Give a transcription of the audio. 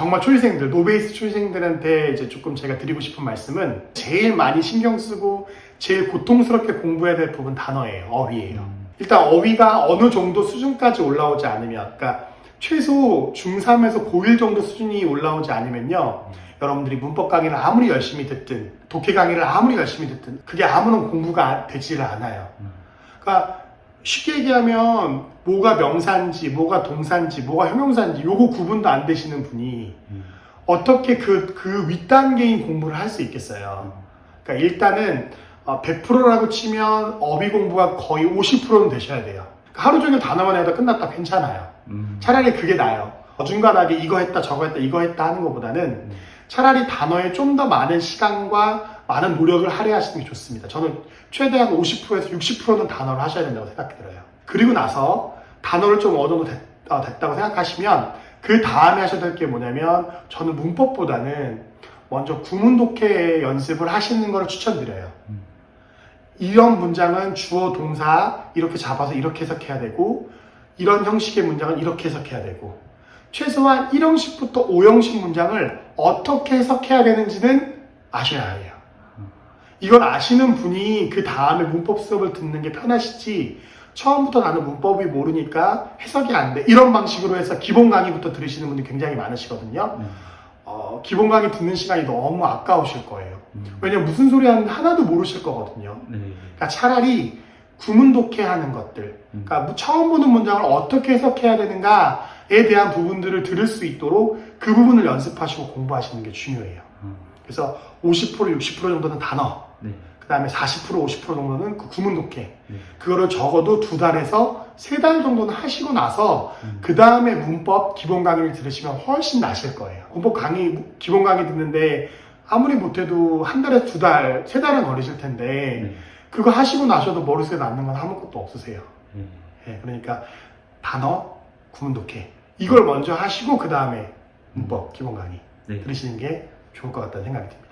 정말 초일생들, 노베이스 초일생들한테 이제 조금 제가 드리고 싶은 말씀은 제일 많이 신경 쓰고 제일 고통스럽게 공부해야 될 부분 단어예요. 어휘예요. 일단 어휘가 어느 정도 수준까지 올라오지 않으면, 그러니까 최소 중3에서 고1 정도 수준이 올라오지 않으면요. 여러분들이 문법 강의를 아무리 열심히 듣든, 독해 강의를 아무리 열심히 듣든, 그게 아무런 공부가 되지를 않아요. 그러니까 쉽게 얘기하면 뭐가 명사인지, 뭐가 동사인지, 뭐가 형용사인지 요거 구분도 안 되시는 분이 어떻게 그, 그 윗단계인 공부를 할 수 있겠어요. 그러니까 일단은 어, 100%라고 치면 어휘 공부가 거의 50%는 되셔야 돼요. 그러니까 하루 종일 단어만 해도 끝났다 괜찮아요. 음. 차라리 그게 나아요. 어중간하게 이거 했다 저거 했다 이거 했다 하는 것보다는 차라리 단어에 좀 더 많은 시간과 많은 노력을 할애하시는 게 좋습니다. 저는 최대한 50%에서 60%는 단어를 하셔야 된다고 생각이 들어요. 그리고 나서 단어를 좀 정도 됐, 어, 됐다고 생각하시면 그 다음에 하셔야 될 게 뭐냐면 저는 문법보다는 먼저 구문 독해 연습을 하시는 것을 추천드려요. 음. 이런 문장은 주어 동사 이렇게 잡아서 이렇게 해석해야 되고 이런 형식의 문장은 이렇게 해석해야 되고 최소한 1형식부터 5형식 문장을 어떻게 해석해야 되는지는 아셔야 해요. 이걸 아시는 분이 그 다음에 문법 수업을 듣는 게 편하시지 처음부터 나는 문법이 모르니까 해석이 안 돼. 이런 방식으로 해서 기본 강의부터 들으시는 분이 굉장히 많으시거든요. 음. 어, 기본 강의 듣는 시간이 너무 아까우실 거예요. 음. 왜냐면 무슨 소리 하는지 하나도 모르실 거거든요. 네. 그러니까 차라리 구문 독해 하는 것들, 음. 그러니까 뭐 처음 보는 문장을 어떻게 해석해야 되는가에 대한 부분들을 들을 수 있도록 그 부분을 연습하시고 공부하시는 게 중요해요. 음. 그래서 50% 60% 정도는 단어, 네. 그 다음에 40% 50% 정도는 그 구문 독해. 네. 그거를 적어도 두 달에서 세 달 정도는 하시고 나서 음. 그 다음에 문법 기본 강의를 들으시면 훨씬 나실 거예요. 문법 강의, 기본 강의 듣는데 아무리 못해도 한 달에 두 달, 세 달은 걸리실 텐데 네. 그거 하시고 나셔도 머릿속에 남는 건 아무것도 없으세요. 네. 예, 그러니까 단어, 구문 독해 이걸 먼저 하시고 그 다음에 문법 기본 강의 네. 들으시는 게 좋을 것 같다는 생각이 듭니다.